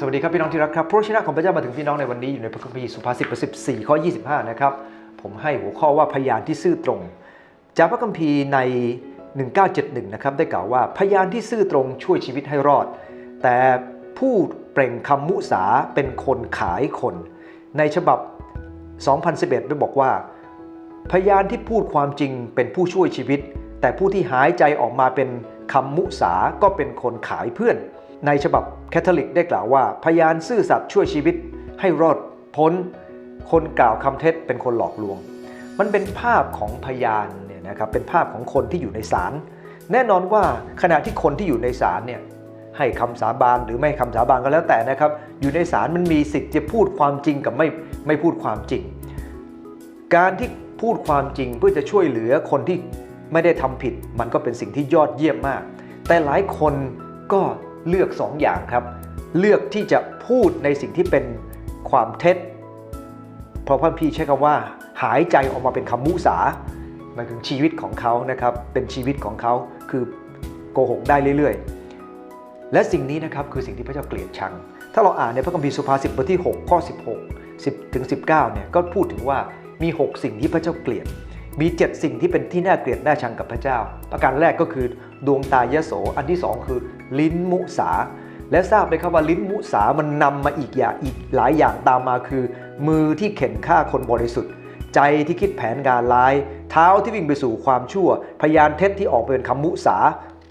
สวัสดีครับพี่น้องที่รักครับพระชนะของพระเจ้ามาถึงพี่น้องในวันนี้อยู่ในพระคัมภีร์สุภาษิตบท14ข้อ25นะครับ ผมให้หัวข้อว่าพยานที่ซื่อตรง จากพระคัมภีร์ใน 1971 นะครับได้กล่าวว่าพยานที่ซื่อตรงช่วยชีวิตให้รอด แต่ผู้เปล่งคำมุสาเป็นคนขายคน ในฉบับ 2011ได้บอกว่า พยานที่พูดความจริงเป็นผู้ช่วยชีวิต แต่ผู้ที่หายใจออกมาเป็นคำมุสาก็เป็นคนขายเพื่อน ในฉบับแคทอลิกได้กล่าวว่า พยานซื่อสัตย์ช่วยชีวิตให้รอดพ้น คนกล่าวคำเท็จเป็นคนหลอกลวง มันเป็นภาพของพยานเนี่ยนะครับเป็นภาพของคนที่อยู่ในศาลแน่นอนว่าขณะที่คนที่อยู่ในศาลเนี่ยให้คำสาบานหรือไม่คำสาบานก็แล้วแต่นะครับ อยู่ในศาลมันมีสิทธิ์จะพูดความจริงกับไม่ไม่พูดความจริง การที่พูดความจริงเพื่อจะช่วยเหลือคนที่ไม่ได้ทำผิด มันก็เป็นสิ่งที่ยอดเยี่ยมมาก แต่หลายคนก็ เลือกสองอย่างครับ เลือกที่จะพูดในสิ่งที่เป็นความเท็จ เพราะพระพี่ใช้คำว่า หายใจออกมาเป็นคำมุสาหมายถึงชีวิตของเขานะครับ เป็นชีวิตของเขาคือโกหกได้เรื่อยๆ และสิ่งนี้นะครับคือสิ่งที่พระเจ้าเกลียดชัง ถ้าเราอ่านในพระคัมภีร์สุภาษิตบทที่ 6 ข้อ 16 10ถึง19เนี่ยก็พูดถึงว่ามี 6 สิ่งที่พระเจ้าเกลียด มี 7 สิ่งที่เป็นที่น่าเกลียดน่าชังกับพระเจ้า ประการแรกก็คือดวงตายโส อันที่ 2 คือ ลิ้นมุสา และทราบไหมครับว่าลิ้นมุสามันนำมาอีกอย่างอีกหลายอย่างตามมาคือ มือที่เข็นฆ่าคนบริสุทธิ์ ใจที่คิดแผนการร้าย เท้าที่วิ่งไปสู่ความชั่ว พยานเท็จที่ออกเป็นคำมุสา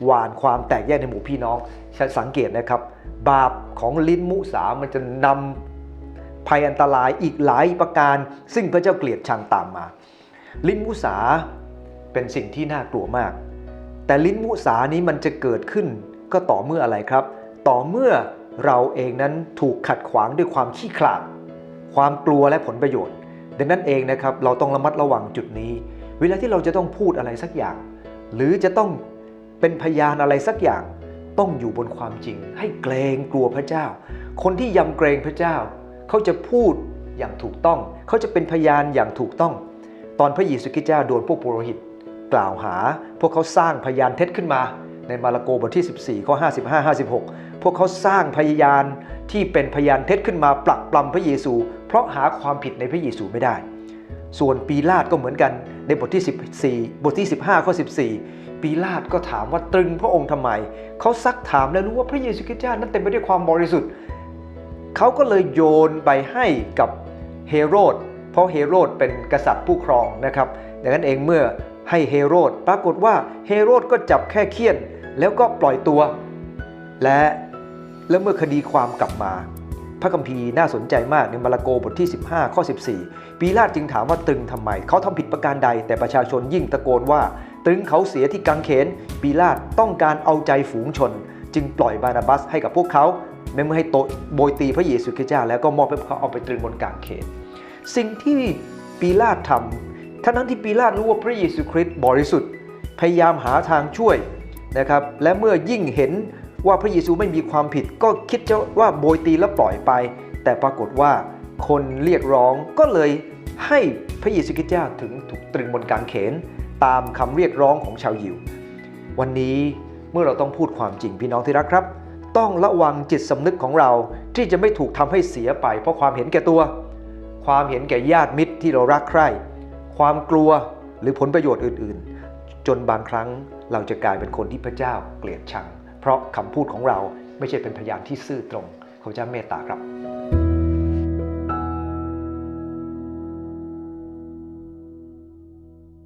หวานความแตกแยกในหมู่พี่น้องสังเกตนะครับ บาปของลิ้นมุสามันจะนำภัยอันตรายอีกหลายประการ ซึ่งพระเจ้าเกลียดชังตามมา ลิ้นมุสาเป็นสิ่งที่น่ากลัวมาก แต่ลิ้นมุสานี้มันจะเกิดขึ้น ก็ต่อเมื่ออะไรครับ ต่อเมื่อเราเองนั้นถูกขัดขวางด้วยความขี้ขลาด ความกลัวและผลประโยชน์ ดังนั้นเองนะครับเราต้องระมัดระวังจุดนี้ เวลาที่เราจะต้องพูดอะไรสักอย่าง หรือจะต้องเป็นพยานอะไรสักอย่าง ต้องอยู่บนความจริง ให้เกรงกลัวพระเจ้า คนที่ยำเกรงพระเจ้า เขาจะพูดอย่างถูกต้อง เขาจะเป็นพยานอย่างถูกต้อง ตอนพระเยซูคริสต์เจ้าโดนพวกปุโรหิต กล่าวหา พวกเขาสร้างพยานเท็จขึ้นมา ในมาระโกบทที่ 14ข้อ55 56 พวกเขาสร้างพยานที่เป็นพยานเท็จขึ้นมาปลักปลำพระเยซู เพราะหาความผิดในพระเยซูไม่ได้ ส่วนปีลาดก็เหมือนกันในบทที่ 14 บทที่ 15ข้อ14 ปีลาดก็ถามว่าตรึงพระองค์ทำไม เขาซักถามและรู้ว่าพระเยซูคริสต์เจ้านั้นเต็มไปด้วยความบริสุทธิ์ เขาก็เลยโยนไปให้กับเฮโรด เพราะเฮโรดเป็นกษัตริย์ผู้ครองนะครับดังนั้นเองเมื่อให้เฮโรด ปรากฏว่าเฮโรดก็จับแค่เคี่ยน แล้วก็ปล่อยตัว และแล้วเมื่อคดีความกลับมา พระคัมภีร์น่าสนใจมากในมาระโกบทที่ 15 ข้อ 14 ปีลาตจึงถามว่าตึงทำไม เขาทำผิดประการใด แต่ประชาชนยิ่งตะโกนว่า ตึงเขาเสียที่กังเขนปีลาตต้องการเอาใจฝูงชน จึงปล่อยบานาบัสให้กับพวกเขาแม้เมื่อให้โตโบยตีพระเยซูคริสต์เจ้าแล้วก็มอบให้เขาเอาไปตรึงบนกางเขน สิ่งที่ปีลาตทำทั้งนั้นที่ปีลาตรู้ว่าพระเยซูคริสต์บริสุทธิ์ พยายามหาทางช่วย นะครับและเมื่อยิ่งเห็นว่าพระเยซูไม่มีความผิด ก็คิดจะว่าโบยตีแล้วปล่อยไป แต่ปรากฏว่าคนเรียกร้องก็เลยให้พระเยซูคริสต์เจ้าถึงถูกตรึงบนกางเขน ตามคำเรียกร้องของชาวยิว วันนี้เมื่อเราต้องพูดความจริงพี่น้องที่รักครับ ต้องระวังจิตสำนึกของเราที่จะไม่ถูกทำให้เสียไป เพราะความเห็นแก่ตัว ความเห็นแก่ญาติมิตรที่เรารักใคร่ ความกลัวหรือผลประโยชน์อื่น ๆ จนบางครั้งเราจะกลายเป็นคนที่พระเจ้าเกลียดชัง เพราะคำพูดของเราไม่ใช่เป็นพยานที่ซื่อตรง ขอเจ้าเมตตาครับ